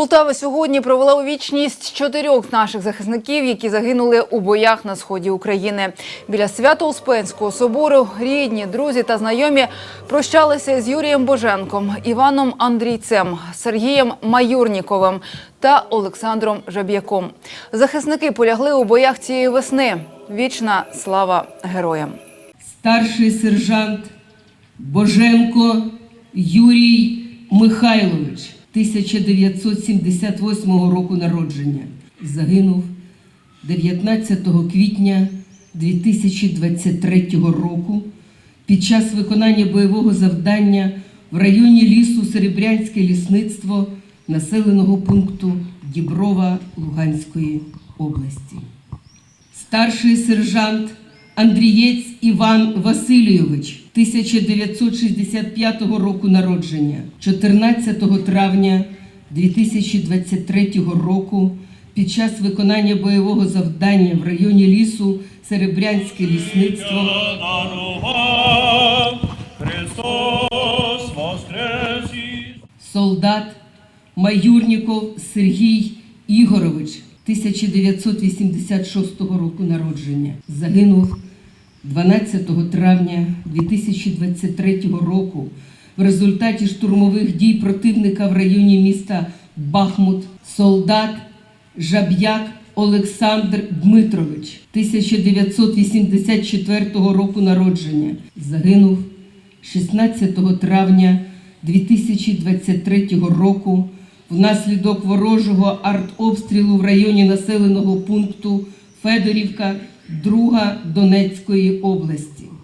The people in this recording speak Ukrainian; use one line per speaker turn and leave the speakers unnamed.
Полтава сьогодні провела у вічність чотирьох наших захисників, які загинули у боях на сході України. Біля Свято-Успенського собору рідні, друзі та знайомі прощалися з Юрієм Боженком, Іваном Андрійцем, Сергієм Майорніковим та Олександром Жаб'яком. Захисники полягли у боях цієї весни. Вічна слава героям.
старший сержант Боженко Юрій Михайлович 1978 року народження. Загинув 19 квітня 2023 року під час виконання бойового завдання в районі лісу Серебрянське лісництво населеного пункту Діброва Луганської області старший сержант Андрієць Іван Васильович 1965 року народження, 14 травня 2023 року під час виконання бойового завдання в районі лісу Серебрянське лісництво. Солдат Майорніков Сергій Ігорович 1986 року народження. Загинув 12 травня 2023 року в результаті штурмових дій противника в районі міста Бахмут. Солдат Жаб'як Олександр Дмитрович 1984 року народження. Загинув 16 травня 2023 року внаслідок ворожого артобстрілу в районі населеного пункту Федорівка, 2 Донецької області.